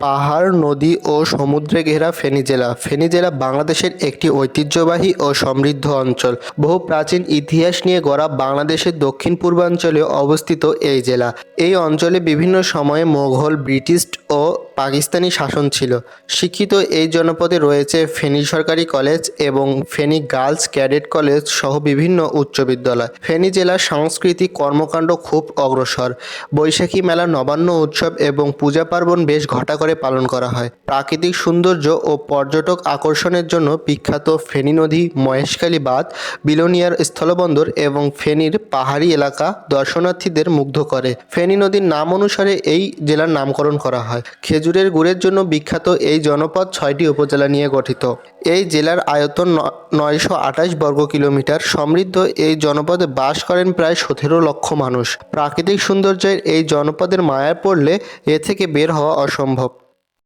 পাহাড়, নদী ও সমুদ্রে ঘেরা ফেনী জেলা। ফেনী জেলা বাংলাদেশের একটি ঐতিহ্যবাহী ও সমৃদ্ধ অঞ্চল। বহু প্রাচীন ইতিহাস নিয়ে গড়া বাংলাদেশের দক্ষিণ পূর্বাঞ্চলে অবস্থিত এই জেলা। এই অঞ্চলে বিভিন্ন সময়ে মোঘল, ব্রিটিশ ও পাকিস্তানি শাসন ছিল। শিক্ষিত এই জনপদে রয়েছে ফেনী সরকারি কলেজ এবং ফেনী গার্লস ক্যাডেট কলেজ সহ বিভিন্ন উচ্চ বিদ্যালয়। ফেনী জেলার সাংস্কৃতিক কর্মকাণ্ড খুব অগ্রসর। বৈশাখী মেলা নবান্ন উৎসব এবং পূজা পার্বণ বেশ ঘটা করে পালন করা হয়। প্রাকৃতিক সৌন্দর্য ও পর্যটক আকর্ষণের জন্য বিখ্যাত ফেনী নদী, মহেশখালী বাঁধ, বিলোনিয়ার স্থলবন্দর এবং ফেনীর পাহাড়ি এলাকা দর্শনার্থীদের মুগ্ধ করে। ফেনী নদীর নাম অনুসারে এই জেলার নামকরণ করা হয়। খেজুরের গুড়ের জন্য বিখ্যাত এই জনপদ ছয়টি উপজেলা নিয়ে গঠিত। এই জেলার আয়তন নয়শো আঠাশ বর্গ কিলোমিটার। সমৃদ্ধ এই জনপদে বাস করেন প্রায় সতেরো লক্ষ মানুষ। প্রাকৃতিক সৌন্দর্যের এই জনপদের মায়া পড়লে এ থেকে বের হওয়া অসম্ভব।